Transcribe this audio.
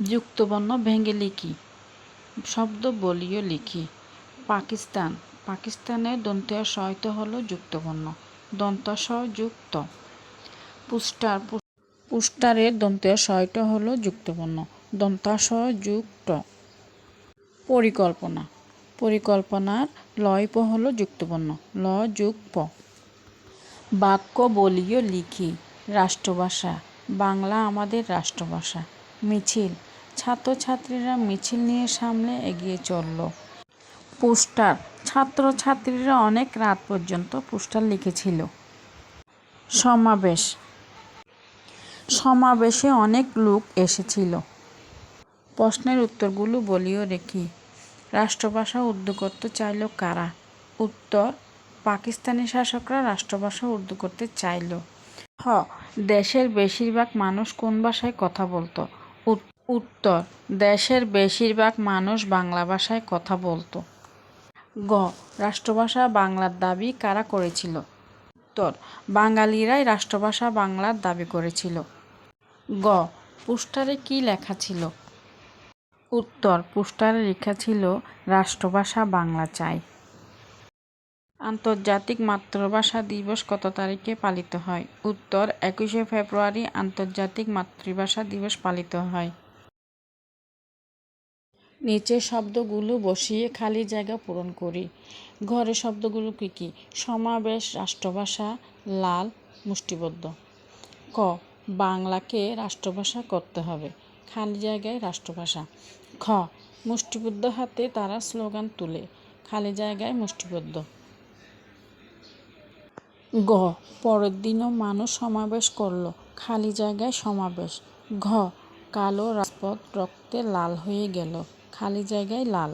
যুক্তবর্ণ ভেঙে লিখি। শব্দ বলিও লিখি। পাকিস্তান। পাকিস্তানের দন্ত্য সহিত হলো যুক্তবর্ণ। দন্ত যুক্ত। পুস্টার পুস্টারের দন্ত্য সহিত হলো যুক্তবর্ণ। দন্তাস যুক্ত। পরিকল্পনা। পরিকল্পনার লয় প হলো যুক্তবর্ণ। ল যুগ প বাক্য বলিও লিখি। রাষ্ট্রভাষা। বাংলা আমাদের রাষ্ট্রভাষা। মিছিল। ছাত্রছাত্রীরা মিছিল নিয়ে সামনে এগিয়ে চলল। পোস্টার। ছাত্রছাত্রীরা অনেক রাত পর্যন্ত পোস্টার লিখেছিল। সমাবেশ। সমাবেশে অনেক লোক এসেছিল। প্রশ্নের উত্তরগুলো বলিও রেখি রাষ্ট্রভাষা উর্দু করতে চাইল কারা? উত্তর, পাকিস্তানি শাসকরা রাষ্ট্রভাষা উর্দু করতে চাইল। হ, দেশের বেশিরভাগ মানুষ কোন ভাষায় কথা বলতো? উত্তর। দেশের বেশিরভাগ মানুষ বাংলা ভাষায় কথা বলতো। গ, রাষ্ট্রভাষা বাংলার দাবি কারা করেছিল? উত্তর, বাঙালিরাই রাষ্ট্রভাষা বাংলার দাবি করেছিল। গ, পোস্টারে কি লেখা ছিল? উত্তর, পোস্টারে লেখা ছিল, রাষ্ট্রভাষা বাংলা চাই। আন্তর্জাতিক মাতৃভাষা দিবস কত তারিখে পালিত হয়? উত্তর, একুশে ফেব্রুয়ারি আন্তর্জাতিক মাতৃভাষা দিবস পালিত হয়। নিচের শব্দগুলো বসিয়ে খালি জায়গা পূরণ করি। ঘরের শব্দগুলো কী কী? সমাবেশ, রাষ্ট্রভাষা, লাল, মুষ্টিবদ্ধ। ক, বাংলাকে রাষ্ট্রভাষা করতে হবে। খালি জায়গায় রাষ্ট্রভাষা। খ, মুষ্টিবদ্ধ হাতে তারা স্লোগান তুলে। খালি জায়গায় মুষ্টিবদ্ধ। গ। পরের দিনও মানুষ সমাবেশ করল। খালি জায়গায় সমাবেশ। ঘ। কালো রাজপথ রক্তে লাল হয়ে গেল। খালি জায়গায় লাল।